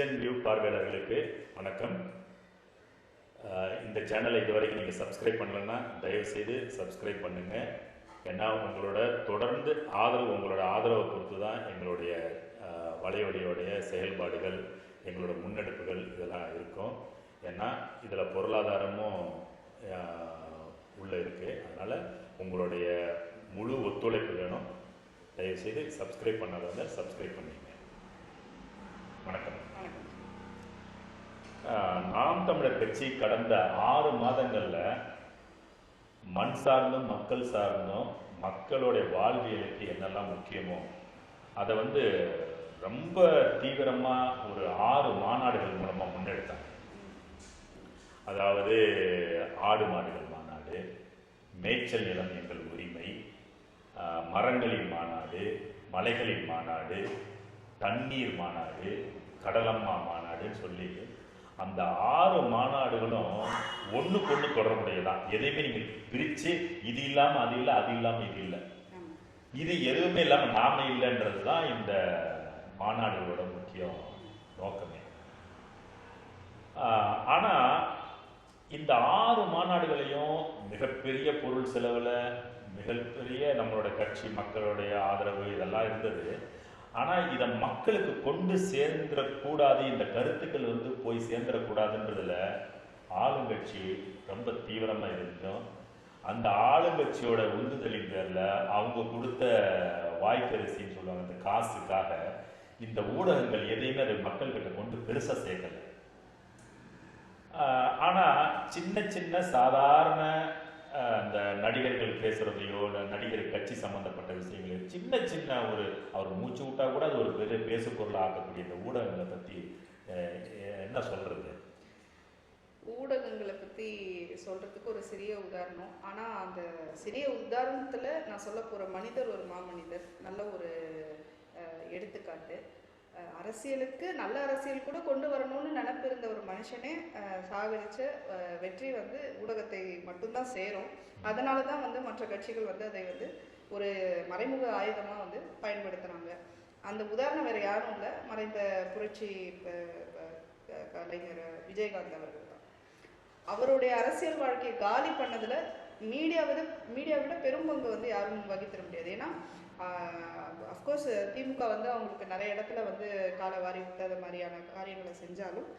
நெக்ஜென் view பார்வையாளர்களுக்கு வணக்கம். இந்த சேனலை இதுவரைக்கும் நீங்கள் சப்ஸ்கிரைப் பண்ணலைன்னா தயவுசெய்து சப்ஸ்கிரைப் பண்ணுங்கள் ஏன்னா உங்களோட தொடர்ந்து ஆதரவு உங்களோட ஆதரவை பொறுத்து தான் எங்களுடைய அஹ், வலையொலியோடைய செயல்பாடுகள் எங்களோட முன்னெடுப்புகள் இதெல்லாம் இருக்கும். ஏன்னா இதில் பொருளாதாரமும் உள்ளே இருக்குது அதனால் உங்களுடைய முழு ஒத்துழைப்பு வேணும். தயவுசெய்து சப்ஸ்கிரைப் பண்ணாதவங்க சப்ஸ்கிரைப் பண்ணிங்க வணக்கம். நாம் தமிழர் கட்சி கடந்த ஆறு மாதங்களில் மண் சார்ந்தும் மக்கள் சார்ந்தும் மக்களுடைய வாழ்வியலுக்கு என்னெல்லாம் முக்கியமோ அதை வந்து ரொம்ப தீவிரமாக ஒரு ஆறு மாநாடுகள் மூலமாக முன்னெடுத்தாங்க. அதாவது ஆடு மாடுகள் மாநாடு மேய்ச்சல் நிலம் எங்கள் உரிமை மரங்களின் மாநாடு மலைகளின் மாநாடு தண்ணீர் மாநாடு கடலம்மா மாநாடுன்னு சொல்லி அந்த ஆறு மாநாடுகளும் ஒன்றுக்கு ஒன்று தொடர்புடையதான் எதையுமே நீங்கள் பிரித்து இது இல்லாமல் அது இல்லை அது இல்லாமல் இது இல்லை. இது எதுவுமே இல்லாமல் நாம இல்லைன்றது தான் இந்த மாநாடுகளோட முக்கிய நோக்கமே. ஆனால் இந்த ஆறு மாநாடுகளையும் மிகப்பெரிய பொருள் செலவில் மிகப்பெரிய நம்மளோட கட்சி மக்களுடைய ஆதரவு இதெல்லாம் இருந்தது. ஆனால் இதை மக்களுக்கு கொண்டு சேர்ந்துடக்கூடாது இந்த கருத்துக்கள் வந்து போய் சேர்ந்துடக்கூடாதுன்றதுல ஆளுங்கட்சி ரொம்ப தீவிரமாக இருந்தோம் அந்த ஆளுங்கட்சியோட உந்துதலின் பேரில் அவங்க கொடுத்த வாய்ப்பரிசின்னு சொல்லுவாங்க அந்த காசுக்காக இந்த ஊடகங்கள் எதையுமே அதை மக்கள்கிட்ட கொண்டு பெருசாக சேர்க்கலை. ஆனால் சின்ன சின்ன சாதாரண அந்த நடிகர்கள் பேசுறதையோ இல்லை நடிகர் கட்சி சம்பந்தப்பட்ட விஷயங்களோ சின்ன சின்ன ஒரு அவர் மூச்சு விட்டா கூட அது ஒரு பெரிய பேசு ஆகக்கூடிய ஆக்கக்கூடிய இந்த ஊடகங்களை பத்தி என்ன சொல்றது? ஊடகங்களை பத்தி சொல்றதுக்கு ஒரு சிறிய உதாரணம். ஆனா அந்த சிறிய உதாரணத்துல நான் சொல்ல போற மனிதர் ஒரு மாமனிதர். நல்ல ஒரு எடுத்துக்காட்டு. அரசியலுக்கு நல்ல அரசியல் கூட கொண்டு வரணும்னு நினப்பு இருந்த ஒரு மனுஷனே அஹ், வெற்றி வந்து ஊடகத்தை மட்டும்தான் சேரும். அதனால தான் வந்து மற்ற கட்சிகள் வந்து அதை வந்து ஒரு மறைமுக ஆயுதமாக வந்து பயன்படுத்துகிறாங்க அந்த உதாரணம் வேறு யாரும் இல்லை. மறைந்த புரட்சி கலைஞர் விஜயகாந்த் அவர்கள் தான். அவருடைய அரசியல் வாழ்க்கையை காலி பண்ணதில் மீடியாவை மீடியாவிட விட பெரும்பங்கு வந்து யாரும் வகித்திட முடியாது. ஏன்னா அஃப்கோர்ஸ் திமுக வந்து அவங்களுக்கு நிறைய இடத்துல வந்து காலை வாரி விட்டாத மாதிரியான காரியங்களை செஞ்சாலும்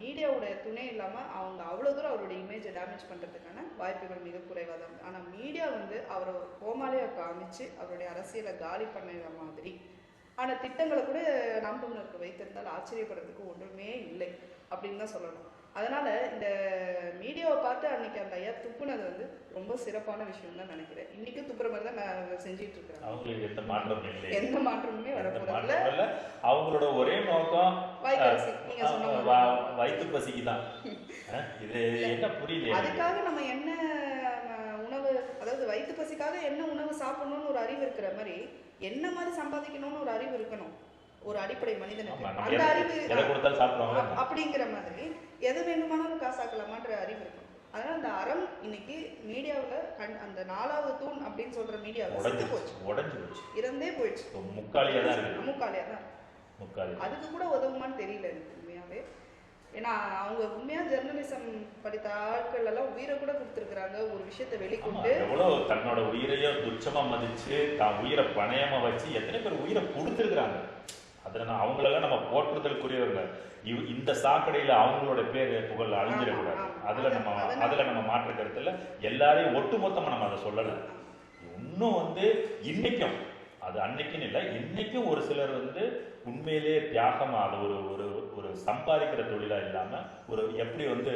மீடியாவோட துணை இல்லாமல் அவங்க அவ்வளோ தூரம் அவருடைய இமேஜை டேமேஜ் பண்ணுறதுக்கான வாய்ப்புகள் மிக குறைவாக தான். ஆனால் மீடியா வந்து அவரை ஒரு கோமாளியாக காமிச்சு அவருடைய அரசியலை காலி பண்ணுற மாதிரி. ஆனால் திட்டங்களை கூட நாம் வைத்திருந்தால் ஆச்சரியப்படுறதுக்கு ஒன்றுமே இல்லை அப்படின்னு தான் சொல்லணும். அதனால் இந்த மீடியாவை பார்த்து அன்னைக்கு அந்த ஐயா துப்புனது வந்து ரொம்ப சிறப்பான விஷயம் தான் நினைக்கிறேன். இன்னைக்கும் துப்புற மாதிரி தான் நான் செஞ்சிட்டு இருக்கிறேன். அவங்களுக்கு எந்த மாற்றமும் இல்லை எந்த மாற்றமுமே வரப்போறதில்ல. அவங்களோட ஒரே நோக்கம் வயிற்று பசிக்கு தான். இது என்ன புரியல. அதுக்காக நம்ம என்ன உணவு அதாவது வயிற்று பசிக்காக என்ன உணவு சாப்பிடணும்னு ஒரு அறிவு இருக்கிற மாதிரி என்ன மாதிரி சம்பாதிக்கணும்னு ஒரு அறிவு இருக்கணும். ஒரு அடிப்படை மனிதனுக்கு. அந்த அறிவு அப்படிங்கிற மாதிரி எது வேண்டுமானாலும் காசாக்கலாமான்ற அறிவு இருக்கும் அதனால அந்த அறம் இன்னைக்கு மீடியாவுல கண் அந்த நாலாவது தூண் அப்படின்னு சொல்ற மீடியாவில் செத்து உடஞ்சு போச்சு. உடஞ்சு போச்சு. இறந்தே போயிடுச்சு. இப்போ முக்காலியா தான் அமுக்காலியா தான். முக்காலி அதுக்கு கூட உதவுமான்னு தெரியல எனக்கு உண்மையாவே. ஏன்னா அவங்க உண்மையா ஜெர்னலிசம் படித்த ஆட்கள் எல்லாம் உயிரை கூட கொடுத்துருக்குறாங்க. ஒரு விஷயத்தை வெளிக்கொண்டு எவ்வளவு தன்னோட உயிரையும் துச்சமா மதிச்சு தான் உயிரை பணயமா வச்சு எத்தனை பேர் உயிரை கொடுத்துருக்குறாங்க. அதுல நான் அவங்களெல்லாம் நம்ம போற்றுதலுக்குரியவங்க. இவ் இந்த சாக்கடையில அவங்களோட பேர் புகழ் அழிஞ்சிடக்கூடாது. அதுல நம்ம அதனால- அதுல நம்ம மாற்று கருத்துல எல்லாரையும் ஒட்டுமொத்தமா நம்ம அதை சொல்லல. இன்னும் வந்து இன்னைக்கும் அது அன்னைக்குன்னு இல்லை இன்னைக்கும் ஒரு சிலர் வந்து உண்மையிலேயே தியாகமாக அது ஒரு ஒரு ஒரு சம்பாதிக்கிற தொழிலாக இல்லாமல் ஒரு எப்படி வந்து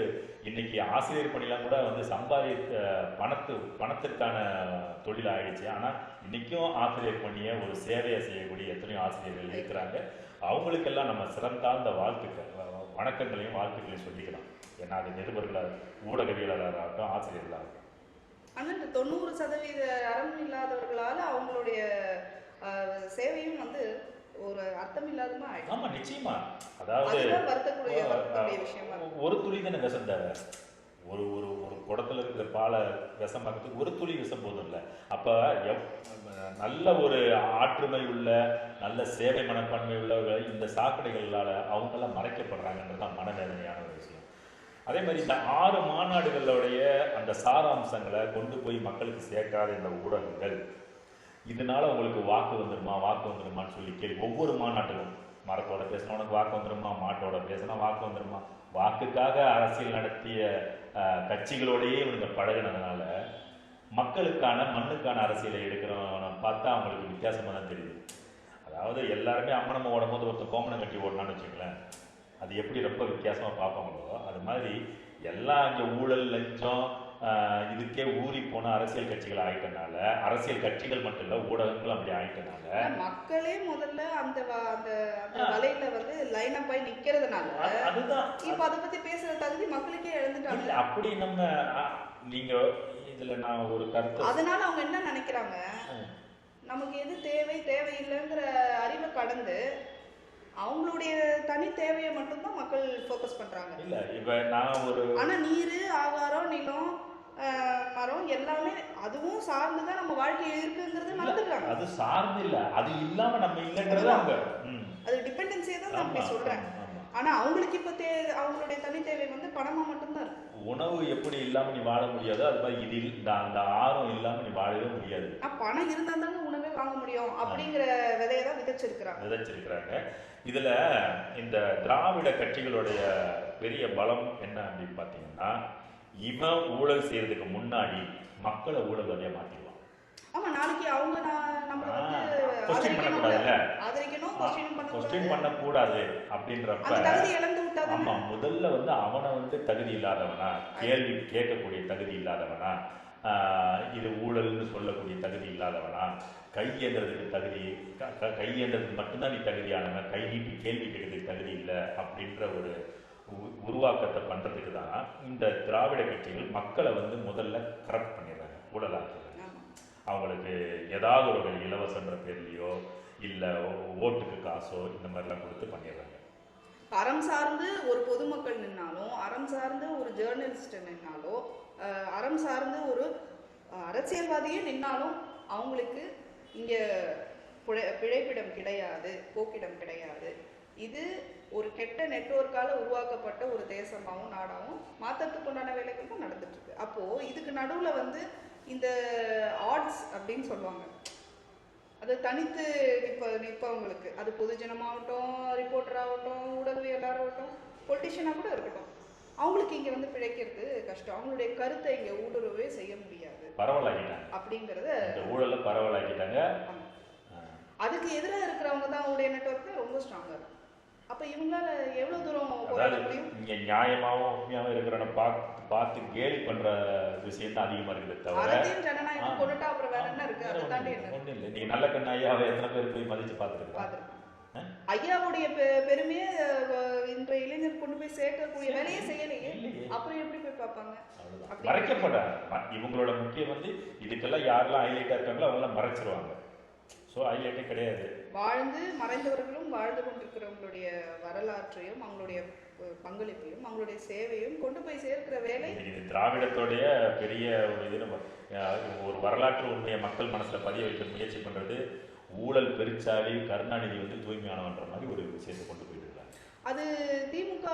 இன்னைக்கு ஆசிரியர் பணியெலாம் கூட வந்து சம்பாதித்த பணத்து பணத்திற்கான தொழில் ஆயிடுச்சு. ஆனால் இன்றைக்கும் ஆசிரியர் பணியை ஒரு சேவையை செய்யக்கூடிய எத்தனையோ ஆசிரியர்கள் இருக்கிறாங்க. அவங்களுக்கெல்லாம் நம்ம சிறந்தாழ்ந்த வாழ்த்துக்கள். வணக்கங்களையும் வாழ்த்துக்களையும் சொல்லிக்கலாம் ஏன்னா அது நிருபர்களாக ஊடகவியலாளராகட்டும் ஆசிரியர்களாகட்டும். ஆனால் இந்த தொண்ணூறு சதவீத அறம் இல்லாதவர்களால் அவங்களுடைய சேவையும் வந்து ஒரு அர்த்தம் இல்லாதமா ஆமா நிச்சயமா. அதாவது. ஒரு துளி தானே விஷம் தேவை ஒரு ஒரு ஒரு குடத்துல இருக்கிற பாலை விஷமாக்கிறதுக்கு ஒரு துளி விஷம் போதும் இல்லை. அப்போ நல்ல ஒரு ஆற்றுமை உள்ள நல்ல சேவை மனப்பான்மை உள்ளவர்கள் இந்த சாக்கடைகளால் அவங்கெல்லாம் மறைக்கப்படுறாங்கன்றது தான் மனவேதனையான ஒரு விஷயம். அதே மாதிரி இந்த ஆறு மாநாடுகளுடைய அந்த சாராம்சங்களை கொண்டு போய் மக்களுக்கு சேர்க்காத இந்த ஊடகங்கள் இதனால உங்களுக்கு வாக்கு வந்துடுமா வாக்கு வந்துடுமான்னு சொல்லி கேள்வி. ஒவ்வொரு மாநாட்டிலும் மரத்தோட பேசினவனுக்கு வாக்கு வந்துடுமா மாட்டோட பேசினா வாக்கு வந்துடுமா வாக்குக்காக அரசியல் நடத்திய கட்சிகளோடையே இவங்க பழகினதுனால மக்களுக்கான மண்ணுக்கான அரசியலை எடுக்கிறவனை பார்த்தா அவங்களுக்கு வித்தியாசமாக தான் தெரியுது. அதாவது எல்லாருமே அம்மனம்மா ஓடும்போது ஒருத்தர் கோமணம் கட்டி ஓடனான்னு வச்சுங்களேன் அது எப்படி ரொம்ப வித்தியாசமாக பார்ப்பாங்களோ அது மாதிரி எல்லாம் இங்கே ஊழல் லஞ்சம் இதுக்கே ஊறி போன அரசியல் கட்சிகள் ஆயிட்டனால அரசியல் கட்சிகள் மட்டும் இல்ல ஊடகங்களும் அப்படி ஆயிட்டனால. மக்களே முதல்ல அந்த அந்த வலையில வந்து லைன் அப் ஆகி நிக்கிறதுனால அது- அதுதான். இப்ப அதை பத்தி பேசுற தகுதி மக்களுக்கே இழந்துட்டாங்க. அப்படி நம்ம நீங்க இதுல நான் ஒரு கருத்து. அதனால அவங்க என்ன நினைக்கிறாங்க. நமக்கு எது தேவை தேவையில்லைங்கிற அறிவை கடந்து அவங்களுடைய தனி தேவையை மட்டும்தான் மக்கள் ஃபோக்கஸ் பண்றாங்க. இல்ல இப்ப நான் ஒரு ஆனா நீர் ஆகாரம் நிலம் மரம் எல்லாமே அதுவும் சார்ந்துதான் நம்ம வாழ்க்கையில் இருக்குங்கிறது மறந்துடுறாங்க. அது சார்ந்து இல்ல. அது இல்லாம நம்ம இல்லைன்றது அங்க ம். அது டிபெண்டன்சியே தான் நான் அப்படி சொல்றேன். ஆனா அவங்களுக்கு இப்ப தே அவங்களுடைய தனி தேவை வந்து பணமா மட்டும்தான் இருக்கு. உணவு எப்படி இல்லாம நீ வாழ முடியாதோ அது மாதிரி இது இந்த அந்த ஆரம் இல்லாம நீ வாழவே முடியாது. பணம் இருந்தா தாங்க உணவே வாங்க முடியும் அப்படிங்கிற விதையை தான் விதைச்சிருக்கிறாங்க. விதைச்சிருக்கிறாங்க. இதுல இந்த திராவிட கட்சிகளுடைய பெரிய பலம் என்ன அப்படின்னு பாத்தீங்கன்னா இவன் ஊழல் செய்யறதுக்கு முன்னாடி மக்களை ஊழல்வாதியா மாத்திடுவான். ஆமா நாளைக்கு அவங்க நம்ம கொஸ்டின் பண்ணக்கூடாதுல்ல? ஆதரிக்கணும் கொஸ்டின் பண்ணக்கூடாது. அப்படின்றப்ப தகுதி ஆமா முதல்ல வந்து அவனை வந்து தகுதி இல்லாதவனா கேள்வி கேட்கக்கூடிய தகுதி இல்லாதவனா இது ஊழல்னு சொல்லக்கூடிய தகுதி இல்லாதவனா தகுதி க- க- கையேந்திரத்துக்கு மட்டும்தான் நீ தகுதியானவன் கை நீட்டி கேள்வி கேட்கறதுக்கு தகுதி இல்லை அப்படின்ற ஒரு உருவாக்கத்தை பண்றதுக்கு தான் இந்த திராவிட கட்சிகள் மக்களை வந்து முதல்ல கரப்ட் பண்ணிடுறாங்க ஊழலாக்குறாங்க. அவங்களுக்கு ஏதாவது ஒரு இலவசன்ற பேர்லையோ இல்லை ஓட்டுக்கு காசோ இந்த மாதிரிலாம் கொடுத்து பண்ணிடுறாங்க. அறம் சார்ந்து ஒரு பொதுமக்கள் நின்னாலும் அறம் சார்ந்து ஒரு ஜேர்னலிஸ்ட் நின்னாலோ அறம் சார்ந்து ஒரு அரசியல்வாதியே நின்னாலும் அவங்களுக்கு இங்க புழை- பிழைப்பிடம் கிடையாது போக்கிடம் கிடையாது. இது ஒரு கெட்ட நெட்வொர்க்கால உருவாக்கப்பட்ட ஒரு தேசமாகவும் நாடாகவும் மாற்றத்துக்கு உண்டான வேலைகள் தான் நடந்துட்டு இருக்கு அப்போ இதுக்கு நடுவுல வந்து இந்த ஆட்ஸ் அப்படின்னு சொல்லுவாங்க. அது தனித்து நிற்ப நிற்பவங்களுக்கு. அது பொதுஜனமாகட்டும் ரிப்போர்ட்டர் ஆகட்டும் ஊடகவியலாகட்டும் பொலிட்டிஷியனாக கூட இருக்கட்டும். அவங்களுக்கு இங்கே வந்து பிழைக்கிறது கஷ்டம். அவங்களுடைய கருத்தை இங்கே ஊடுருவே செய்ய முடியாது. பரவலாக்கிட்டாங்க அப்படிங்கிறத ஊழலை பரவலாக்கிட்டாங்க. அதுக்கு எதிராக இருக்கிறவங்க தான் அவங்களுடைய நெட்ஒர்க் ரொம்ப ஸ்ட்ராங்காக இருக்கும் அப்போ இவங்களால எவ்வளோ தூரம் அதாவது இங்க நியாயமாவும் உண்மையாவும் இருக்கிறவன பார்த்து பார்த்து கேலி பண்ற விஷயம் தான் அதிகமா இருக்குது தவிர. கொண்டுட்டா அப்புறம் வேற என்ன இருக்கு? அதை தாண்டி ஒன்றும் இல்லை. நீங்க நல்ல கண்ணாயா அவ எத்தனை பேர் போய் மதிச்சு பார்த்துருக்கா? ஐயாவுடைய பெருமையை இன்றைய இளைஞர் கொண்டு போய் சேர்க்கக்கூடிய வேலையே செய்யலையே. அப்புறம் எப்படி போய் பார்ப்பாங்க? மறைக்கப்பட இவங்களோட முக்கியம் வந்து இதுக்கெல்லாம் யாரெல்லாம் ஹைலைட்டா இருக்காங்களோ அவங்களாம் மறைச்சிருவாங்க. ஸோ ஹைலைட்டே கிடையாது. வாழ்ந்து மறைந்தவர்களும் வாழ்ந்து கொண்டிருக்கிறவங்களுடைய வரலாற்றையும் அவங்களுடைய பங்களிப்பையும் அவங்களுடைய சேவையும் கொண்டு போய் சேர்க்கிற வேலை இது திராவிடத்தோடைய பெரிய ஒரு இது நம்ம ஒரு வரலாற்று உண்மையை மக்கள் மனசுல பதிய வைக்க முயற்சி பண்றது ஊழல் பெருச்சாளி கருணாநிதி வந்து தூய்மையானவன்ற மாதிரி ஒரு விஷயத்தை கொண்டு போயிட்டு இருக்காங்க அது திமுக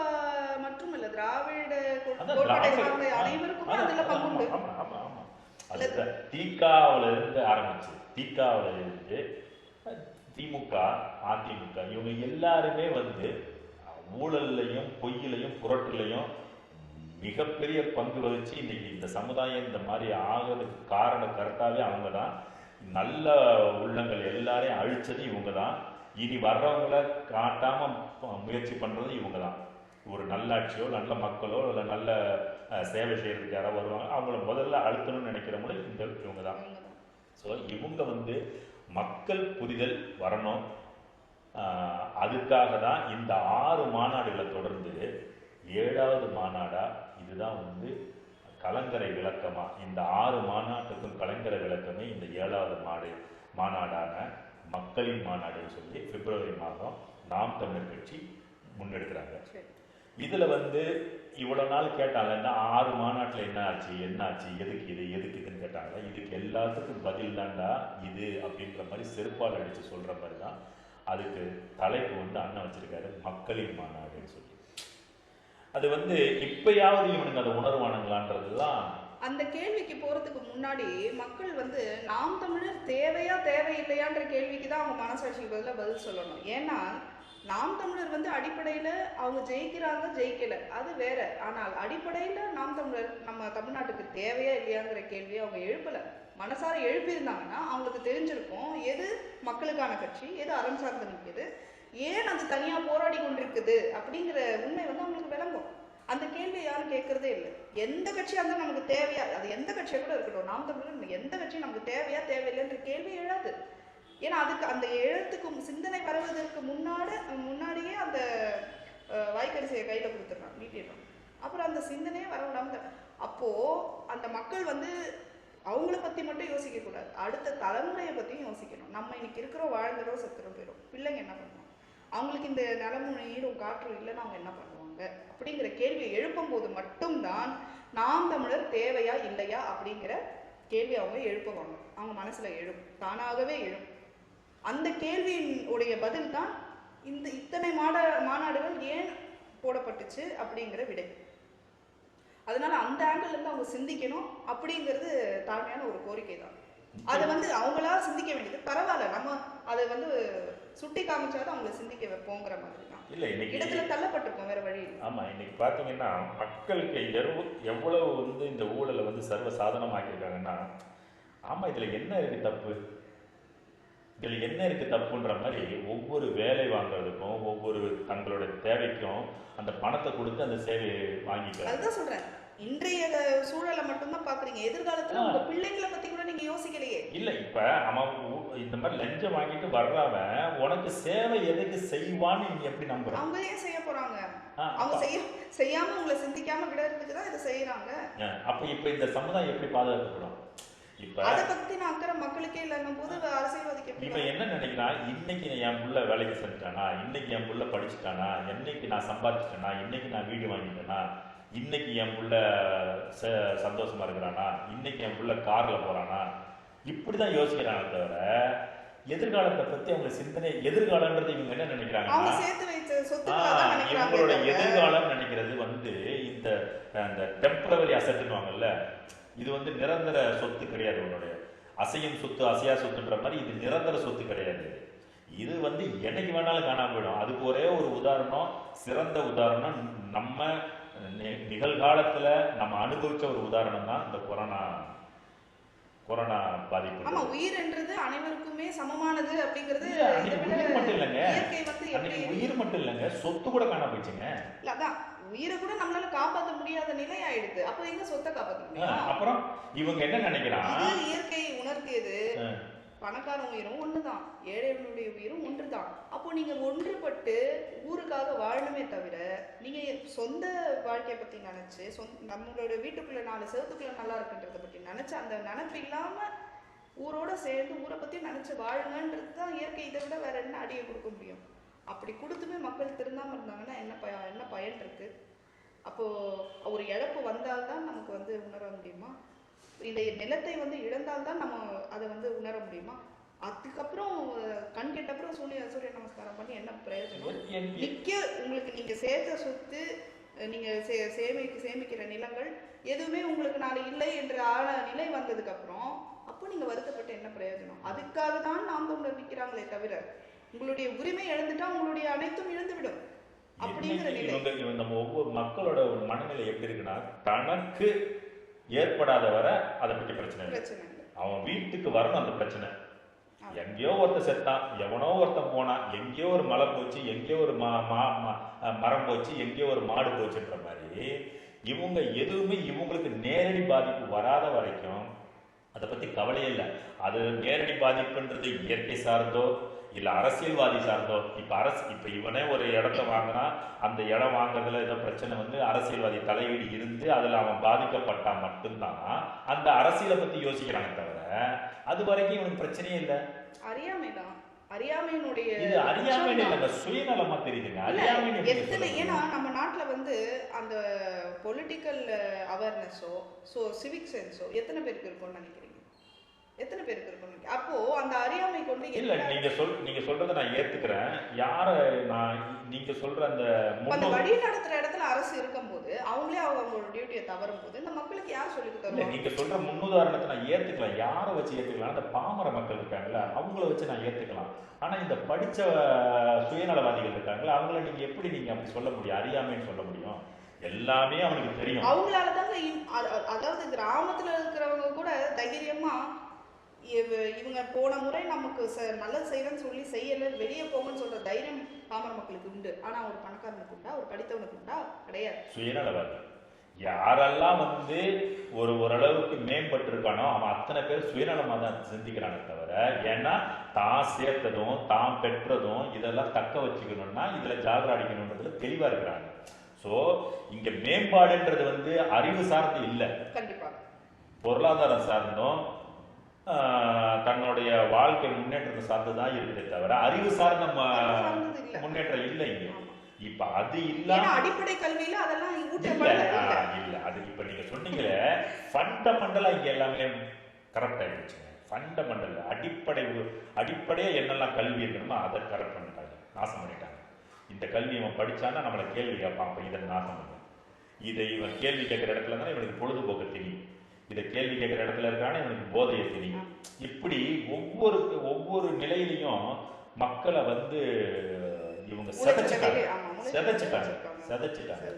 மட்டும் இல்ல திராவிட கோட்பாட்டை சார்ந்த அனைவருக்குமே அதுல பங்குண்டு தீக்காவுல இருந்து ஆரம்பிச்சு. தீக்காவுல இருந்து திமுக அதிமுக இவங்க எல்லாருமே வந்து ஊழல்லையும் பொய்யிலையும் புரட்டுலையும் மிகப்பெரிய பங்கு வகிச்சு இன்னைக்கு இந்த சமுதாயம் இந்த மாதிரி ஆகிறதுக்கு காரண கரெக்டாகவே அவங்க தான் நல்ல உள்ளங்கள் எல்லாரையும் அழிச்சது இவங்க தான் இனி வர்றவங்கள காட்டாமல் முயற்சி பண்ணுறது இவங்க தான் ஒரு நல்லாட்சியோ நல்ல மக்களோ இல்லை நல்ல சேவை செய்கிறதுக்கு யாராவது வருவாங்க அவங்கள முதல்ல அழுத்தணும்னு நினைக்கிறவங்களும் இந்த இவங்க தான் ஸோ இவங்க வந்து மக்கள் புரிதல் வரணும். அதுக்காக தான் இந்த ஆறு மாநாடுகளை தொடர்ந்து ஏழாவது மாநாடாக இதுதான் வந்து கலங்கரை விளக்கமாக இந்த ஆறு மாநாட்டுக்கும் கலங்கரை விளக்கமே இந்த ஏழாவது மாடு மாநாடான மக்களின் மாநாடுன்னு சொல்லி பிப்ரவரி மாதம் நாம் தமிழர் கட்சி முன்னெடுக்கிறாங்க. இதுல வந்து இவ்வளவு நாள் கேட்டாங்க இந்த ஆறு மாநாட்டுல என்ன ஆச்சு என்ன ஆச்சு எதுக்கு இது எதுக்கு இதுன்னு கேட்டாங்க இதுக்கு எல்லாத்துக்கும் பதில் தான்டா இது அப்படின்ற மாதிரி செருப்பால் அடிச்சு சொல்ற மாதிரி தான் அதுக்கு தலைப்பு வந்து அண்ணன் வச்சிருக்காரு மக்களின் மாநாடுன்னு சொல்லி. அது வந்து இப்பயாவது இவனுங்க அதை உணர்வானுங்களான்றதுதான். அந்த கேள்விக்கு போறதுக்கு முன்னாடி மக்கள் வந்து நாம் தமிழர் தேவையா தேவையில்லையான்ற கேள்விக்கு தான் அவங்க மனசாட்சிக்கு பதிலாக பதில் சொல்லணும். ஏன்னா நாம் தமிழர் வந்து அடிப்படையில் அவங்க ஜெயிக்கிறாங்க ஜெயிக்கல. அது வேற. ஆனால் அடிப்படையில் நாம் தமிழர் நம்ம தமிழ்நாட்டுக்கு தேவையா இல்லையாங்கிற கேள்வியை அவங்க எழுப்பலை. மனசார எழுப்பியிருந்தாங்கன்னா அவங்களுக்கு தெரிஞ்சிருக்கும் எது மக்களுக்கான கட்சி எது அறம் சார்ந்து நிற்கிது ஏன் அது தனியாக போராடி கொண்டிருக்குது அப்படிங்கிற உண்மை வந்து அவங்களுக்கு விளங்கும். அந்த கேள்வியை யாரும் கேட்கறதே இல்லை. எந்த கட்சியாக இருந்தாலும் நமக்கு தேவையா அது எந்த கட்சியாக கூட இருக்கட்டும் நாம் தமிழர் எந்த கட்சியும் நமக்கு தேவையா தேவையில்லைன்ற கேள்வி எழாது ஏன்னா அதுக்கு அந்த எழுத்துக்கும் சிந்தனை வருவதற்கு முன்னாடி முன்னாடியே அந்த வாய்க்கரிசையை கையில் கொடுத்துட்றான் நீட்டிடுறான். அப்புறம் அந்த சிந்தனையே வர விடாமல் அப்போது அந்த மக்கள் வந்து அவங்கள பற்றி மட்டும் யோசிக்கக்கூடாது அடுத்த தலைமுறையை பற்றியும் யோசிக்கணும். நம்ம இன்னைக்கு இருக்கிறோம் வாழ்ந்துடும் செத்துறோம் போயிடும். பிள்ளைங்க என்ன பண்ணுவாங்க? அவங்களுக்கு இந்த நிலமும் நீரும் காற்றும் இல்லைன்னா அவங்க என்ன பண்ணுவாங்க? அப்படிங்கிற கேள்வியை எழுப்பும் போது மட்டும்தான் நாம் தமிழர் தேவையா இல்லையா அப்படிங்கிற கேள்வி அவங்க எழுப்புவாங்க. அவங்க மனசில் எழும். தானாகவே எழும். அந்த கேள்வியின் உடைய பதில் தான் இந்த இத்தனை மாட மாநாடுகள் ஏன் போடப்பட்டுச்சு அப்படிங்கிற விடை. அதனால அந்த ஆங்கிள் இருந்து அவங்க சிந்திக்கணும் அப்படிங்கிறது தாழ்மையான ஒரு கோரிக்கை தான். அதை வந்து அவங்களா சிந்திக்க வேண்டியது. பரவாயில்ல நம்ம அதை வந்து சுட்டி காமிச்சாதான் அவங்கள சிந்திக்க வைப்போங்கிற மாதிரி தான். இல்ல இன்னைக்கு இடத்துல தள்ளப்பட்டிருக்கோம் வேற வழி இல்லை. ஆமா இன்னைக்கு பாத்தீங்கன்னா மக்களுக்கு எவ்வளவு எவ்வளவு வந்து இந்த ஊழலை வந்து சர்வ சாதனமாக்கியிருக்காங்கன்னா ஆமா இதுல என்ன இருக்கு தப்பு? இதுல என்ன இருக்கு தப்புன்ற மாதிரி ஒவ்வொரு வேலை வாங்குறதுக்கும் ஒவ்வொரு தங்களோட தேவைக்கும் அந்த பணத்தை கொடுத்து அந்த சேவையை வாங்கிக்கிறாங்க. அதுதான் சொல்றேன். இன்றைய சூழலை மட்டும்தான் பாக்குறீங்க எதிர்காலத்துல. உங்க பிள்ளைங்களை பத்தி கூட நீங்க யோசிக்கலையே. இல்ல இப்ப அவன் இந்த மாதிரி லஞ்சம் வாங்கிட்டு வர்றவன் உனக்கு சேவை எதுக்கு செய்வான்னு நீ எப்படி நம்புற? அவங்க ஏன் செய்ய போறாங்க? அவங்க செய்ய செய்யாம உங்களை சிந்திக்காம விடுறதுக்கு தான் இதை செய்யறாங்க அப்ப இப்ப இந்த சமுதாயம் எப்படி பாதுகாக்கப்படும் அதை பத்தி நான் அக்கறை மக்களுக்கே இல்லைன்னும் போது அரசியல்வாதிக்கு எப்படி இவன் என்ன நினைக்கிறான் இன்னைக்கு என் புள்ள வேலைக்கு செஞ்சுட்டானா இன்னைக்கு என் புள்ள படிச்சுட்டானா? இன்னைக்கு நான் சம்பாதிச்சிட்டேனா? இன்னைக்கு நான் வீடு வாங்கிட்டேனா? இன்னைக்கு என் புள்ள சந்தோஷமா இருக்கிறானா? இன்னைக்கு என் புள்ள கார்ல போறானா? இப்படிதான் யோசிக்கிறானே தவிர எதிர்காலத்தை பத்தி அவங்க சிந்தனை எதிர்காலன்றது இவங்க என்ன நினைக்கிறாங்க இவங்களோட எதிர்காலம் நினைக்கிறது வந்து இந்த அந்த டெம்பரவரி அசட்டுவாங்கல்ல இது வந்து நிரந்தர சொத்து கிடையாது உன்னுடைய. அசையும் சொத்து அசையா சொத்துன்ற மாதிரி இது நிரந்தர சொத்து கிடையாது. இது வந்து என்னைக்கு வேணாலும் காணாம போயிடும். அதுக்கு ஒரே ஒரு உதாரணம் சிறந்த உதாரணம் நம்ம நிகழ்காலத்துல நம்ம அனுபவிச்ச ஒரு உதாரணம் தான் இந்த கொரோனா கொரோனா பாதிப்பு. ஆமா உயிர்ன்றது அனைவருக்குமே சமமானது அப்படிங்கிறது உயிர் மட்டும் இல்லைங்க. உயிர் மட்டும் இல்லைங்க. சொத்து கூட காணாம போயிடுச்சுங்க. இல்ல அதான். உயிரை கூட நம்மளால காப்பாத்த முடியாத நிலை ஆயிடுது. அப்ப எங்க சொத்தை காப்பாத்த ஆ, முடியும்? அப்புறம் இவங்க என்ன நினைக்கிறான் இது இயற்கை உணர்த்தியது. பணக்கார உயிரும் ஒண்ணுதான். ஏழைகளுடைய உயிரும் ஒன்றுதான். அப்போ நீங்க ஒன்றுபட்டு ஊருக்காக வாழணுமே தவிர நீங்க சொந்த வாழ்க்கையை பத்தி நினைச்சு சொந்த நம்மளோட வீட்டுக்குள்ள நாலு செவத்துக்குள்ள நல்லா இருக்குன்றத பத்தி நினைச்சு அந்த நினைப்பு இல்லாம ஊரோட சேர்ந்து ஊரை பத்தி நினைச்சு வாழுங்கன்றது தான் இயற்கை. இதை விட வேற என்ன அடியை கொடுக்க முடியும்? அப்படி கொடுத்துமே மக்கள் திருந்தாம இருந்தாங்கன்னா என்ன பய என்ன பயன் இருக்கு? அப்போ ஒரு இழப்பு வந்தால்தான் நமக்கு வந்து உணர முடியுமா? இந்த நிலத்தை வந்து இழந்தால்தான் நம்ம அதை வந்து உணர முடியுமா? அதுக்கப்புறம் கண் கெட்டப்புறம் சூரிய சூரிய நமஸ்காரம் பண்ணி என்ன பிரயோஜனம்? நிக்க உங்களுக்கு நீங்க சேர்த்த சொத்து அஹ், நீங்க சே சேமிக்க சேமிக்கிற நிலங்கள் எதுவுமே உங்களுக்கு நாளை இல்லை என்ற ஆழ நிலை வந்ததுக்கு அப்புறம் அப்போ நீங்க வருத்தப்பட்டு என்ன பிரயோஜனம்? அதுக்காக தான் நாம் தமிழர் நிக்கிறாங்களே தவிர உங்களுடைய உரிமை இழந்துட்டா உங்களுடைய அனைத்தும் இழந்து விடும் அப்படிங்கிற நிலை. நம்ம ஒவ்வொரு மக்களோட ஒரு மனநிலை எப்படி இருக்குன்னா தனக்கு ஏற்படாத வரை அதை பத்தி பிரச்சனை பிரச்சனை அவன் வீட்டுக்கு வரணும் அந்த பிரச்சனை. எங்கேயோ ஒருத்தன் செத்தான் எவனோ ஒருத்தன் போனான் எங்கேயோ ஒரு மலை போச்சு எங்கேயோ ஒரு மா மரம் போச்சு எங்கேயோ ஒரு மாடு போச்சுன்ற மாதிரி இவங்க எதுவுமே இவங்களுக்கு நேரடி பாதிப்பு வராத வரைக்கும் அதை பத்தி கவலையே இல்லை. அது நேரடி பாதிப்புன்றது இயற்கை சார்ந்தோ இல்ல அரசியல்வாதி சார்ந்தோ இப்ப அரசு இப்ப இவனே ஒரு இடத்த வாங்கினா அந்த இடம் வாங்குறதுல ஏதோ பிரச்சனை வந்து அரசியல்வாதி தலையீடு இருந்து அதுல அவன் பாதிக்கப்பட்டா மட்டும்தான். அந்த அரசியலை பத்தி யோசிக்கிறாங்க தவிர அது வரைக்கும் இவனுக்கு பிரச்சனையே இல்லை. அறியாமை தான் அறியாமையினுடைய இது அறியாமை. இல்லைங்க சுயநலமா தெரியுதுங்க. இல்ல, அறியாமை எத்தனை ஏன்னா? நம்ம நாட்டுல வந்து அந்த பொலிட்டிக்கல் அவேர்னஸோ ஸோ சிவிக் சென்ஸோ எத்தனை பேருக்கு இருக்கும்னு நினைக்கிறீங்க? எத்தனை பேருக்கு இருக்கும்னு நினைக்கிறீங்க? அப்போ அந்த அறியாமை கொண்டு இல்ல நீங்க சொல் நீங்க சொல்றத நான் ஏத்துக்கிறேன். யார நான் நீங்க சொல்ற அந்த அந்த வழி நடத்துற இடத்துல அரசு இருக்கும்போது அவங்களே அவங்களோட டியூட்டியை தவறும் போது இந்த மக்களுக்கு யார் சொல்லிக் இல்ல தருவாங்க நீங்க சொல்ற முன்னுதாரணத்தை நான் ஏத்துக்கலாம் யாரை வச்சு ஏத்துக்கலாம்? அந்த பாமர மக்கள் இருக்காங்கல்ல அவங்கள வச்சு நான் ஏத்துக்கலாம். ஆனா இந்த படிச்ச சுயநலவாதிகள் இருக்காங்கல்ல அவங்கள நீங்க எப்படி நீங்க அப்படி சொல்ல முடியும்? அறியாமைன்னு சொல்ல முடியும்? எல்லாமே அவனுக்கு தெரியும். அவங்களால தாங்க அதாவது கிராமத்துல இருக்கிறவங்க கூட தைரியமா இவங்க போன முறை நமக்கு ச- நல்லது செய்யறேன்னு சொல்லி செய்யல வெளியே போங்கன்னு சொல்ற தைரியம் பாமர மக்களுக்கு உண்டு. ஆனா ஒரு பணக்காரனுக்கு உண்டா? ஒரு படித்தவனுக்கு உண்டா? கிடையாது. சுயநலவாதி. யாரெல்லாம் வந்து ஒரு ஓரளவுக்கு மேம்பட்டு இருக்கானோ அவன் அத்தனை பேர் சுயநலமா தான் சிந்திக்கிறானே தவிர ஏன்னா தான் சேர்த்ததும் தான் பெற்றதும் இதெல்லாம் தக்க வச்சுக்கணும்னா இதுல ஜாகரா அடிக்கணுன்றதுல தெளிவா இருக்கிறாங்க. சோ இங்க மேம்பாடுன்றது வந்து அறிவு சார்ந்து இல்லை. கண்டிப்பா. பொருளாதாரம் சார்ந்தும் தன்னுடைய வாழ்க்கை முன்னேற்றத்தை சார்ந்து தான் இருக்குதே தவிர அறிவு சார்ந்த இல்ல. முன்னேற்றம் இல்லை இங்க. இப்ப அது இல்லாம அடிப்படை கல்வியில அதெல்லாம் இல்ல இல்ல. இல்ல. அது இப்ப நீங்க சொன்னீங்களே ஃபண்டமெண்டலா இங்க எல்லாமே கரெக்ட் ஆயிடுச்சுங்க ஃபண்டமெண்டல் அடிப்படை அடிப்படையா என்னெல்லாம் கல்வி இருக்கணுமோ அதை கரெக்ட் பண்ணிட்டாங்க. நாசம் பண்ணிட்டாங்க. இந்த கல்வி இவன் படிச்சான்னா நம்மளை கேள்வி கேட்பான். அப்ப இதை நாசம் பண்ணும் இதை இவன் கேள்வி கேட்கிற இடத்துல தானே இவனுக்கு பொழுதுபோக்கு தெரியும். இதை கேள்வி கேட்கிற இடத்துல இருக்கானே இவனுக்கு போதையை தெரியும். இப்படி ஒவ்வொரு ஒவ்வொரு நிலையிலையும் மக்களை வந்து இவங்க செதைச்சிட்டாங்க. செதைச்சிட்டாங்க. செதைச்சிட்டாங்க.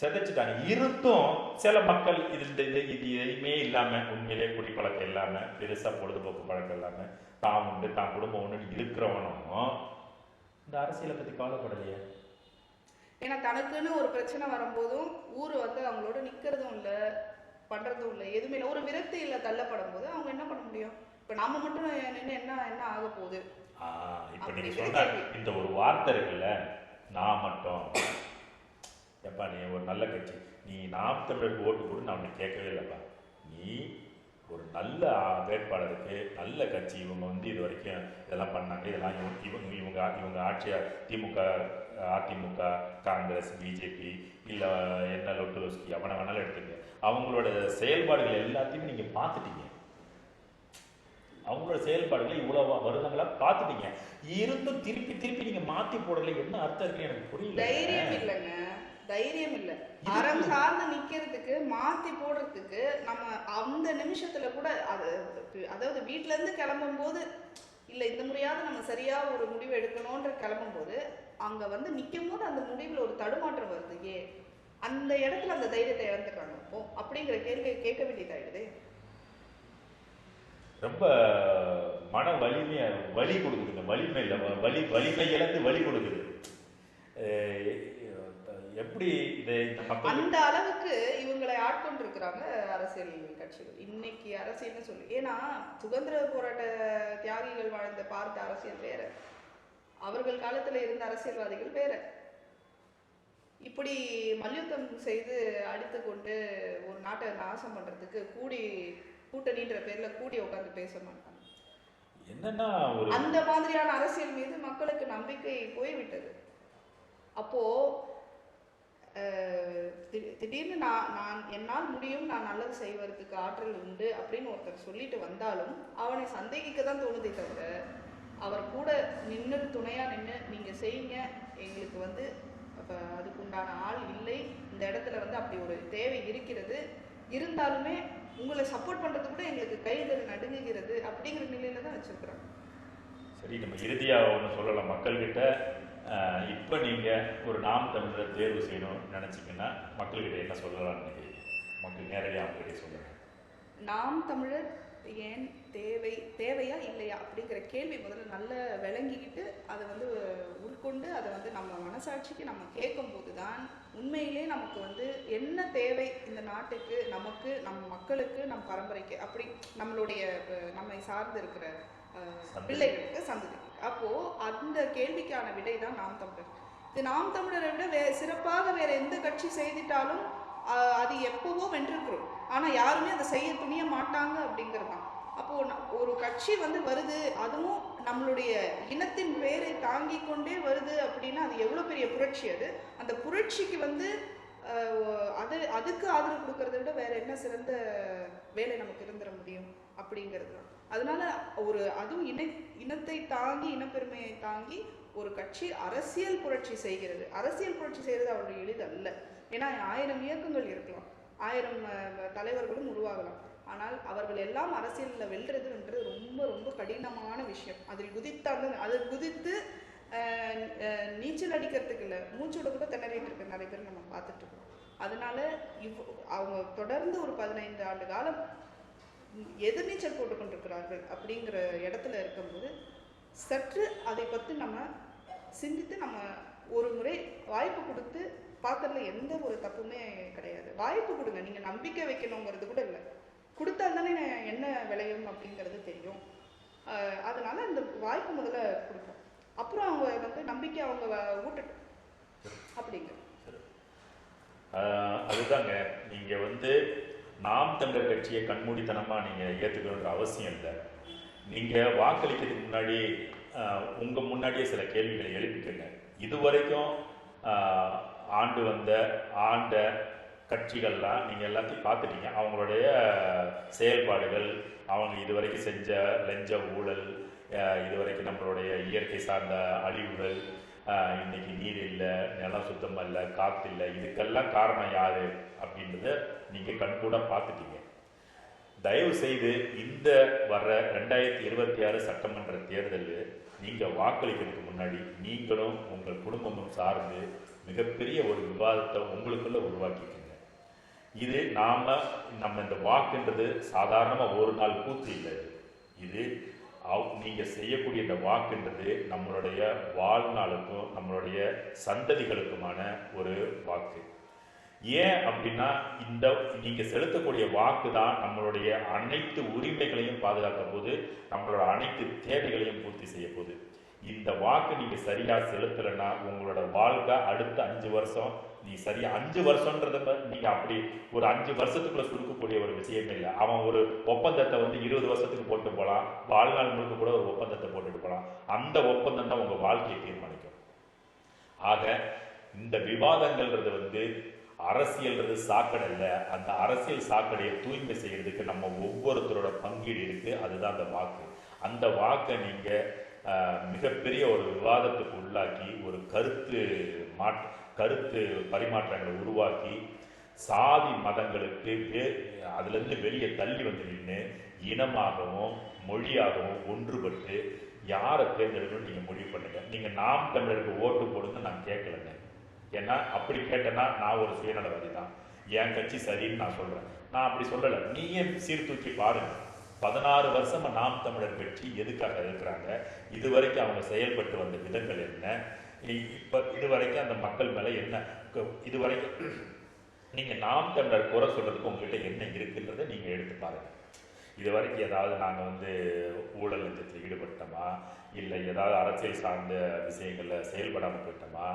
செதைச்சிட்டாங்க. இருந்தும் சில மக்கள் இது இது இது எதுவுமே இல்லாம உண்மையிலே குடிப்பழக்கம் இல்லாம பெருசா பொழுதுபோக்கு பழக்கம் இல்லாம தான் உண்டு தான் குடும்பம் உண்டு இருக்கிறவனும் இந்த அரசியலை பத்தி கவலைப்படலையே. ஏன்னா தனக்குன்னு ஒரு பிரச்சனை வரும்போதும் ஊர் வந்து அவங்களோட நிக்கிறதும் இல்ல. பண்றதும் இல்ல எதுவுமே இல்ல. ஒரு விரக்தியில தள்ளப்படும் போது அவங்க என்ன பண்ண முடியும்? இப்ப நாம மட்டும் நின்று என்ன என்ன ஆக போகுது? இப்ப அப்படி நீங்க சரி, சொன்ன சரி. இந்த ஒரு வார்த்தை இருக்குல்ல நான் மட்டும். எப்பா நீ ஒரு நல்ல கட்சி. நீ நாம் தமிழருக்கு ஓட்டு போட்டு நான் கேட்கவே இல்லைப்பா. நீ ஒரு நல்ல வேட்பாளருக்கு நல்ல கட்சி. இவங்க வந்து இது வரைக்கும் இதெல்லாம் பண்ணாங்க. இதெல்லாம் இவங்க இவங்க இவங்க இவங்க ஆட்சியா திமுக அதிமுக காங்கிரஸ் பிஜேபி இல்லை என்ன லொட்டுலோஸ்கி அவனை வேணாலும் எடுத்துங்க அவங்களோட செயல்பாடுகள் எல்லாத்தையுமே நீங்கள் பார்த்துட்டீங்க. அவங்களோட செயல்பாடுகளை இவ்வளவு வருடங்களா பார்த்துட்டீங்க. இருந்தும் திருப்பி திருப்பி நீங்க மாத்தி போடல. என்ன அர்த்தம் இருக்கு எனக்கு புரியல. தைரியம் இல்லைங்க. தைரியம் இல்ல அறம் சார்ந்து நிக்கிறதுக்கு மாத்தி போடுறதுக்கு நம்ம அந்த நிமிஷத்துல கூட அது அதாவது வீட்ல இருந்து கிளம்பும் போது இல்ல இந்த முறையாவது நம்ம சரியா ஒரு முடிவு எடுக்கணும்ன்ற கிளம்பும் போது அங்க வந்து நிக்கும் போது அந்த முடிவுல ஒரு தடுமாற்றம் வருது. ஏன்? அந்த இடத்துல அந்த தைரியத்தை இழந்துடுறாங்க. அப்போ அப்படிங்கிற கேள்வியை கேட்க வேண்டியதாயிடுது ரொம்ப மன வலிமையா வலி கொடுக்குதுங்க. வலிமை இல்லை. வலி வலிமை இழந்து வலி கொடுக்குது. எப்படி இதை அந்த அளவுக்கு இவங்களை ஆட்கொண்டிருக்கிறாங்க அரசியல் கட்சிகள். இன்னைக்கு அரசியல்னு சொல்லி ஏன்னா சுதந்திர போராட்ட தியாகிகள் வாழ்ந்த பார்த்த அரசியல் வேற. அவர்கள் காலத்துல இருந்த அரசியல்வாதிகள் வேற. இப்படி மல்யுத்தம் செய்து அடித்து கொண்டு ஒரு நாட்டை நாசம் பண்றதுக்கு கூடி கூட்டணின்ற பேர்ல கூடி உட்கார்ந்து பேச மாட்டாங்க. என்னன்னா அந்த மாதிரியான அரசியல் மீது மக்களுக்கு நம்பிக்கை போய்விட்டது. அப்போ திடீர்னு நான் நான் என்னால் முடியும் நான் நல்லது செய்வதற்கு ஆற்றல் உண்டு அப்படின்னு ஒருத்தர் சொல்லிட்டு வந்தாலும் அவனை சந்தேகிக்க தான் தோணுதே தவிர அவர் கூட நின்று துணையாக நின்று நீங்கள் செய்யுங்க எங்களுக்கு வந்து இப்போ அதுக்கு உண்டான ஆள் இல்லை. இந்த இடத்துல வந்து அப்படி ஒரு தேவை இருக்கிறது. இருந்தாலுமே உங்களை சப்போர்ட் பண்ணுறது கூட எங்களுக்கு கைகள் நடுங்குகிறது அப்படிங்கிற நிலையில தான் வச்சிருக்கிறாங்க. சரி நம்ம இறுதியாக ஒன்று சொல்லலாம். மக்கள்கிட்ட இப்போ நீங்கள் ஒரு நாம் தமிழரை தேர்வு செய்யணும்னு நினச்சிங்கன்னா மக்கள்கிட்ட என்ன சொல்லலாம்னு நினைக்கிறீங்க மக்கள் நேரடியாக அவங்ககிட்ட சொல்லலாம் நாம் தமிழர் ஏன் தேவை தேவையா இல்லையா அப்படிங்கிற கேள்வி முதல்ல நல்ல விளங்கிக்கிட்டு அதை வந்து உட்கொண்டு அதை வந்து நம்ம மனசாட்சிக்கு நம்ம கேட்கும்போது தான் உண்மையிலே நமக்கு வந்து என்ன தேவை இந்த நாட்டுக்கு நமக்கு நம் மக்களுக்கு நம் பரம்பரைக்கு அப்படி நம்மளுடைய நம்மை சார்ந்து இருக்கிற பிள்ளைகளுக்கு சந்ததி. அப்போது அப்போ அந்த கேள்விக்கான விடை தான் நாம் தமிழர். இது நாம் தமிழரை விட வே சிறப்பாக வேற எந்த கட்சி செய்திட்டாலும் அது எப்பவோ வென்றிருக்கிறோம். ஆனால் யாருமே அதை செய்ய துணிய மாட்டாங்க அப்படிங்கிறது தான் அப்போ ஒரு கட்சி வந்து வருது அதுவும் நம்மளுடைய இனத்தின் பேரை தாங்கி கொண்டே வருது அப்படின்னா அது எவ்வளோ பெரிய புரட்சி அது. அந்த புரட்சிக்கு வந்து அது அதுக்கு ஆதரவு கொடுக்கறத விட வேற என்ன சிறந்த வேலை நமக்கு இருந்துட முடியும் அப்படிங்கிறது தான். அதனால ஒரு அதுவும் இன இனத்தை தாங்கி இனப்பெருமையை தாங்கி ஒரு கட்சி அரசியல் புரட்சி செய்கிறது. அரசியல் புரட்சி செய்கிறது அவருடைய எளிதல்ல. ஏன்னா ஆயிரம் இயக்கங்கள் இருக்கலாம். ஆயிரம் தலைவர்களும் உருவாகலாம். ஆனால் அவர்கள் எல்லாம் அரசியலில் வெல்றதுன்றது ரொம்ப ரொம்ப கடினமான விஷயம். அதில் குதித்தாங்க அதில் குதித்து நீச்சல் அடிக்கிறதுக்கு இல்லை மூச்சோட கூட திணறிட்டு இருக்க நிறைய பேர் நம்ம பார்த்துட்டு இருக்கோம் அதனால இவ் அவங்க தொடர்ந்து ஒரு பதினைந்து ஆண்டு காலம் எது நீச்சல் போட்டுக்கொண்டிருக்கிறார்கள் அப்படிங்கிற இடத்துல இருக்கும்போது சற்று அதை பற்றி நம்ம சிந்தித்து நம்ம ஒரு முறை வாய்ப்பு கொடுத்து பார்க்கறதுல எந்த ஒரு தப்புமே கிடையாது. வாய்ப்பு கொடுங்க நீங்கள் நம்பிக்கை வைக்கணுங்கிறது கூட இல்லை. கொடுத்தா தானே என்ன விளையும் அப்படிங்கிறது தெரியும். அதனால் அதனால அந்த வாய்ப்பு முதல்ல கொடுப்போம். அப்புறம் அவங்க வந்து நம்பிக்கை அவங்க ஊட்டட்டும். அப்படிங்க. அதுதாங்க. நீங்க வந்து நாம் தமிழர் கட்சியை கண்மூடித்தனமா நீங்க ஏத்துக்கணுன்ற அவசியம் இல்லை. நீங்க வாக்களிக்கிறதுக்கு முன்னாடி உங்கள் உங்க முன்னாடியே சில கேள்விகளை எழுப்பிக்கங்க. இதுவரைக்கும் ஆண்டு வந்த ஆண்ட கட்சிகள்லாம் நீங்கள் எல்லாத்தையும் பார்த்துட்டீங்க. அவங்களுடைய செயல்பாடுகள் அவங்க இதுவரைக்கும் செஞ்ச லஞ்ச ஊழல் இதுவரைக்கும் நம்மளுடைய இயற்கை சார்ந்த அழிவுகள் இன்னைக்கு நீர் இல்லை நிலம் சுத்தம் இல்லை காற்று இல்லை இதுக்கெல்லாம் காரணம் யாரு அப்படின்றத நீங்க கண்கூட பார்த்துட்டீங்க தயவு செய்து இந்த வர்ற ரெண்டாயிரத்தி இருபத்தி ஆறு சட்டமன்ற தேர்தலில் நீங்க வாக்களிக்கிறதுக்கு முன்னாடி நீங்களும் உங்கள் குடும்பமும் சார்ந்து மிகப்பெரிய ஒரு விவாதத்தை உங்களுக்குள்ள உருவாக்கிக்கோங்க இது நாம நம்ம இந்த வாக்குன்றது சாதாரணமாக ஒரு நாள் கூத்து இல்லை இது. நீங்கள் அவ்- செய்யக்கூடிய இந்த வாக்குன்றது நம்மளுடைய வாழ்நாளுக்கும் நம்மளுடைய சந்ததிகளுக்குமான ஒரு வாக்கு. ஏன் அப்படின்னா இந்த நீங்கள் செலுத்தக்கூடிய வாக்கு தான் நம்மளுடைய அனைத்து உரிமைகளையும் பாதுகாக்க போது நம்மளோட அனைத்து தேவைகளையும் பூர்த்தி செய்ய போகுது. இந்த வாக்கு நீங்க சரியா செலுத்தலைன்னா உங்களோட வாழ்க்கை அடுத்த அஞ்சு வருஷம் நீ சரியா அஞ்சு வருஷம்ன்றத ப- நீங்க அப்படி ஒரு அஞ்சு வருஷத்துக்குள்ள சுருக்கக்கூடிய ஒரு விஷயமே இல்லை. அவன் ஒரு ஒப்பந்தத்தை வந்து இருபது வருஷத்துக்கு போட்டு போகலாம் வாழ்நாள் முழுக்க கூட ஒரு ஒப்பந்தத்தை போட்டுட்டு போகலாம் அந்த ஒப்பந்தம் தான் உங்க வாழ்க்கையை தீர்மானிக்கும். ஆக இந்த விவாதங்கள்ன்றது வந்து அரசியல்ன்றது சாக்கடை இல்லை. அந்த அரசியல் சாக்கடையை தூய்மை செய்யறதுக்கு நம்ம ஒவ்வொருத்தரோட பங்கீடு இருக்கு. அதுதான் அந்த வாக்கு. அந்த வாக்கை நீங்கள் மிகப்பெரிய ஒரு விவாதத்துக்கு உள்ளாக்கி ஒரு கருத்து மாற்ற கருத்து பரிமாற்றங்களை உருவாக்கி சாதி மதங்களுக்கு வே அதுலேருந்து வெளியே தள்ளி வந்து நின்று இனமாகவும் மொழியாகவும் ஒன்றுபட்டு யாரை தேர்ந்தெடுக்கணும்னு நீங்கள் முடிவு பண்ணுங்க. நீங்கள் நாம் தமிழருக்கு ஓட்டு போடுங்க நான் கேட்கலங்க. ஏன்னா அப்படி கேட்டேன்னா நான் ஒரு சுயநலவாதி தான். என் கட்சி சரின்னு நான் சொல்கிறேன் நான் அப்படி சொல்லலை. நீயே சீர்தூக்கி பாருங்கள் பதினாறு வருஷமா நாம் தமிழர் கட்சி எதுக்காக இருக்கிறாங்க? இதுவரைக்கும் அவங்க செயல்பட்டு வந்த விதங்கள் என்ன? இப்போ இதுவரைக்கும் அந்த மக்கள் மேலே என்ன இதுவரைக்கும் நீங்கள் நாம் தமிழர் குறை சொல்கிறதுக்கு உங்ககிட்ட என்ன இருக்குன்றதை நீங்கள் எடுத்து பாருங்கள் இது வரைக்கும் ஏதாவது நாங்கள் வந்து ஊழல் லஞ்சத்தில் ஈடுபட்டோமா? இல்லை ஏதாவது அரசியல் சார்ந்த விஷயங்களில் செயல்படாமல் போயிட்டோமா?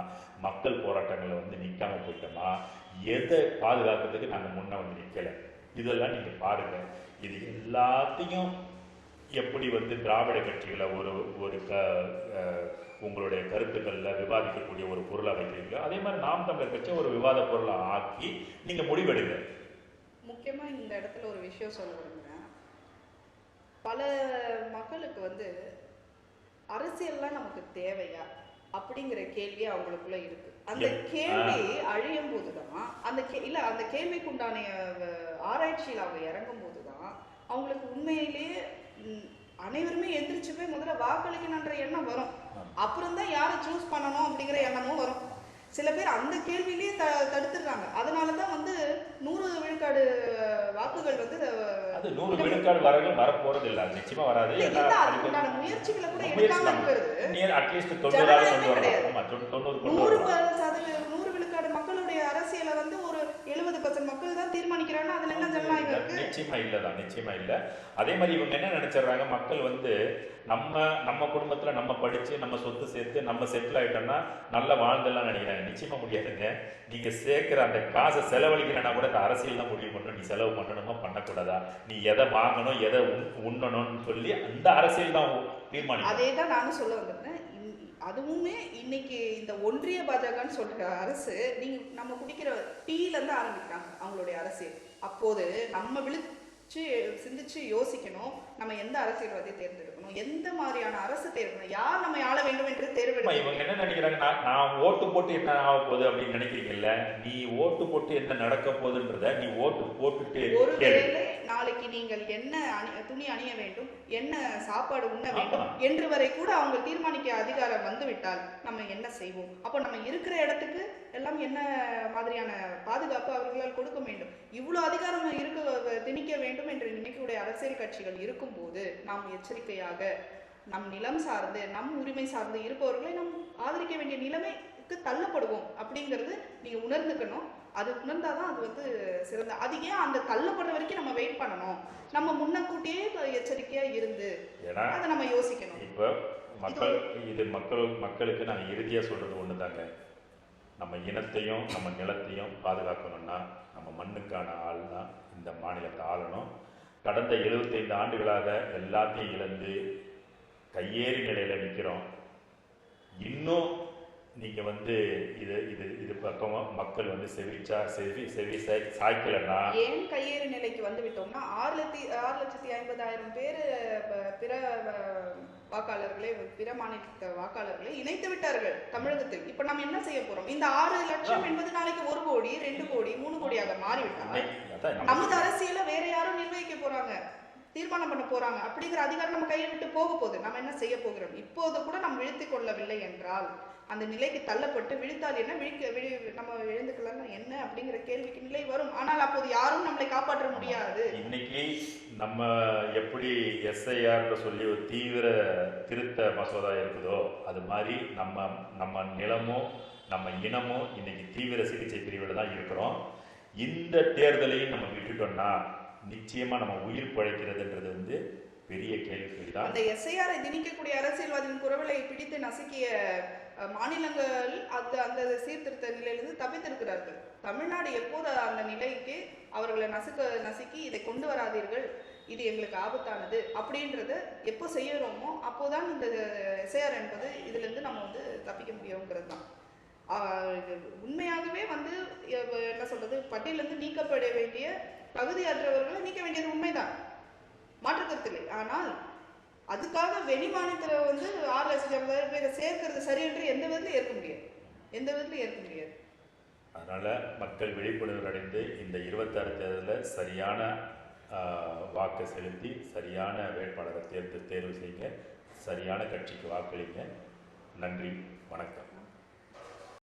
மக்கள் போராட்டங்களை வந்து நிற்காமல் போயிட்டோமா? எதை பாதுகாக்கிறதுக்கு நாங்கள் முன்னே வந்து நிற்கலை இதெல்லாம் நீங்க பாருங்க. இது எல்லாத்தையும் எப்படி வந்து திராவிட கட்சிகளை ஒரு ஒரு க உங்களுடைய கருத்துக்களில் விவாதிக்கக்கூடிய ஒரு பொருளை வைக்கிறீங்களோ அதே மாதிரி நாம் தமிழர் கட்சியை ஒரு விவாத பொருளை ஆக்கி நீங்கள் முடிவெடுங்க. முக்கியமாக இந்த இடத்துல ஒரு விஷயம் சொல்ல விரும்புகிறேன் பல மக்களுக்கு வந்து அரசியல்லாம் நமக்கு தேவையா அப்படிங்கிற கேள்வி அவங்களுக்குள்ள இருக்கு. அந்த கேள்வி அழியும் போதுதான் அந்த கே இல்ல அந்த கேள்விக்குண்டான ஆராய்ச்சியில் அவங்க இறங்கும் போதுதான் அவங்களுக்கு உண்மையிலேயே அனைவருமே எந்திரிச்சு போய் முதல்ல வாக்களிக்கணுன்ற எண்ணம் வரும். அப்புறம் தான் யாரை சூஸ் பண்ணணும் அப்படிங்கிற எண்ணமும் வரும். சில பேர் அந்த கேள்வியிலேயே த தடுத்துடுறாங்க. அதனால தான் வந்து நூறு விழுக்காடு வாக்குகள் வந்து அது நூறு விழுக்காடு வரலும் வரப்போறது இல்லை. நிச்சயமா வராது. முயற்சிகளை கூட எடுக்காம. இருக்கிறது. அட்லீஸ்ட் தொண்ணூறாவது கொண்டு ஜனநாயகமே வரலாம் கிடையாது. ஆமா தொண்ணூ- தொண்ணூறு கொண்டு நூறு வரலாம் ப- சதவீத நூறு விழுக்காடு தான் நிச்சயமாக இல்லை. அதே மாதிரி இவங்க என்ன நினைச்சிடுறாங்க? மக்கள் வந்து நம்ம நம்ம குடும்பத்தில் நம்ம படித்து நம்ம சொத்து சேர்த்து நம்ம செட்டில் ஆகிட்டோம்னா நல்லா வாழ்ந்தெல்லாம் நினைக்கிறாங்க. நிச்சயமாக முடியாதுங்க. நீங்கள் சேர்க்குற அந்த காசை செலவழிக்கிறனா கூட இந்த அரசியல் தான் முடிவு பண்ணணும். நீ செலவு பண்ணணுமா? பண்ணக்கூடாதா? நீ எதை வாங்கணும்? எதை உண்- உண்ணணும்னு சொல்லி அந்த அரசியல் தான் தீர்மானம் அதே தான் நானும் சொல்ல வந்திருந்தேன் அதுவுமே இன்னைக்கு இந்த ஒன்றிய பாஜகன்னு சொல்ற அரசு நீங்க நம்ம குடிக்கிற டீல இருந்து ஆரம்பிக்கிறாங்க அவங்களுடைய அரசு அப்போது நம்ம விழு சிந்திச்சு யோசிக்கணும். நம்ம எந்த அரசியல்வாதியை தேர்ந்தெடுக்கணும் எந்த மாதிரியான அரசு தேர்ந்தெடுக்கணும் யார் நம்ம ஆள வேண்டும் என்று தேர்வெடுக்கணும்? இவங்க என்ன நினைக்கிறாங்க? நான் ஓட்டு போட்டு என்ன ஆக போகுது அப்படின்னு நினைக்கிறீங்கல்ல? நீ ஓட்டு போட்டு என்ன நடக்க போகுதுன்றத நீ ஓட்டு போட்டுட்டு ஒருவேளை நாளைக்கு நீங்கள் என்ன அணி துணி அணிய வேண்டும்? என்ன சாப்பாடு உண்ண வேண்டும். என்று வரை கூட அவங்க தீர்மானிக்க அதிகாரம் வந்துவிட்டால் நம்ம என்ன செய்வோம்? அப்போ நம்ம இருக்கிற இடத்துக்கு எல்லாம் என்ன மாதிரியான பாதுகாப்பு அவர்களால் கொடுக்க வேண்டும்? இவ்வளவு அதிகாரம் இருக்க திணிக்க வேண்டும் என்று நினைக்கக்கூடிய அரசியல் கட்சிகள் இருக்கும்போது நாம் எச்சரிக்கையாக நம் நிலம் சார்ந்து நம் உரிமை சார்ந்து இருப்பவர்களை நாம் ஆதரிக்க வேண்டிய நிலைமைக்கு தள்ளப்படுவோம் அப்படிங்கிறது நீங்க உணர்ந்துக்கணும். அது உணர்ந்தாதான் அது வந்து சிறந்த. அது ஏன் அந்த தள்ளப்படுற வரைக்கும் நம்ம வெயிட் பண்ணணும்? நம்ம முன்னக்கூட்டியே எச்சரிக்கையா இருந்து அதை நம்ம யோசிக்கணும். இப்போ மக்கள் இது மக்கள் மக்களுக்கு நான் இறுதியா சொல்றது ஒண்ணுதாங்க. நம்ம இனத்தையும் நம்ம நிலத்தையும் பாதுகாக்கணும்னா நம்ம மண்ணுக்கான ஆள் தான் இந்த மாநிலத்தை ஆளணும். கடந்த 75 ஆண்டுகளாக எல்லாத்தையும் இழந்து கையேறி நிலையில நிக்கிறோம். இன்னும் நீங்க வந்து இது இது இது பக்கமா மக்கள் வந்து செவிச்சா செவி செவி சாய்- சாய்க்கலைன்னா ஏன் கையேறு நிலைக்கு வந்து விட்டோம்னா ஆறு லட்சி ஆறு லட்சத்தி ஐம்பதாயிரம் பேர் பிற வாக்காளர்களை பிற மாநில வாக்காளர்களை இணைத்து விட்டார்கள் தமிழகத்தில். இப்ப நம்ம என்ன செய்ய போறோம்? இந்த ஆறு லட்சம் என்பது நாளைக்கு ஒரு கோடி ரெண்டு கோடி மூணு கோடியாக நம்ம- நமது அரசியல போகிறாங்க போறாங்க. தீர்மானம் பண்ண போறாங்க. அப்படிங்கிற அதிகாரம் நம்ம கையை விட்டு போக போகுது. நம்ம என்ன செய்ய போகிறோம்? இப்போது கூட நம்ம விழித்துக் கொள்ளவில்லை என்றால் அந்த நிலைக்கு தள்ளப்பட்டு விழித்தால் என்ன? விழிக்க விழி நம்ம எழுந்துக்கலாம் என்ன? அப்படிங்கிற கேள்விக்கு நிலை வரும். ஆனால் அப்போது யாரும் நம்மளை காப்பாற்ற முடியாது. இன்னைக்கு நம்ம எப்படி எஸ்ஐஆர்னு சொல்லி ஒரு தீவிர திருத்த மசோதா இருக்குதோ அது மாதிரி நம்ம நம்ம நிலமும் நம்ம இனமும் இன்னைக்கு தீவிர சிகிச்சை பிரிவில் தான் இருக்கிறோம். இந்த தேர்தலையும் நம்ம விட்டுட்டோம்னா நிச்சயமா நம்ம உயிர் பழைக்கிறதுன்றது வந்து பெரிய கேள்விக்குறி தான் அந்த எஸ்ஐஆரை திணிக்கக்கூடிய அரசியல்வாதியின் குரவலை பிடித்து நசுக்கிய மாநிலங்கள் அந்த அந்த சீர்திருத்த நிலையிலிருந்து தப்பித்திருக்கிறார்கள். தமிழ்நாடு எப்போது அந்த நிலைக்கு அவர்களை நசுக்க நசுக்கி இதை கொண்டு வராதீர்கள்? இது எங்களுக்கு ஆபத்தானது. அப்படின்றத எப்போ செய்யறோமோ அப்போதான் இந்த எஸ்ஐஆர் என்பது இதுலேருந்து நம்ம வந்து தப்பிக்க முடியுங்கிறது தான் உண்மையாகவே வந்து என்ன சொல்றது பட்டியலேருந்து நீக்கப்பட வேண்டிய தகுதியற்றவர்களை நீக்க வேண்டியது உண்மைதான். மாற்றுக்கருத்தில்லை. ஆனால் அதுக்காக வெளி மாநிலத்தில் வந்து ஆறு லட்சத்தி ஐம்பதாயிரம் பேரை சேர்க்கறது சரி எந்த விதத்தில் ஏற்க முடியாது. எந்த விதத்திலும் ஏற்க முடியாது. அதனால மக்கள் விழிப்புணர்வு அடைந்து இந்த இருபத்தாறு தேர்தலில் சரியான வாக்கு செலுத்தி சரியான வேட்பாளரை தேர்ந்து தேர்வு செய்யுங்க. சரியான கட்சிக்கு வாக்களிங்க. நன்றி. வணக்கம்.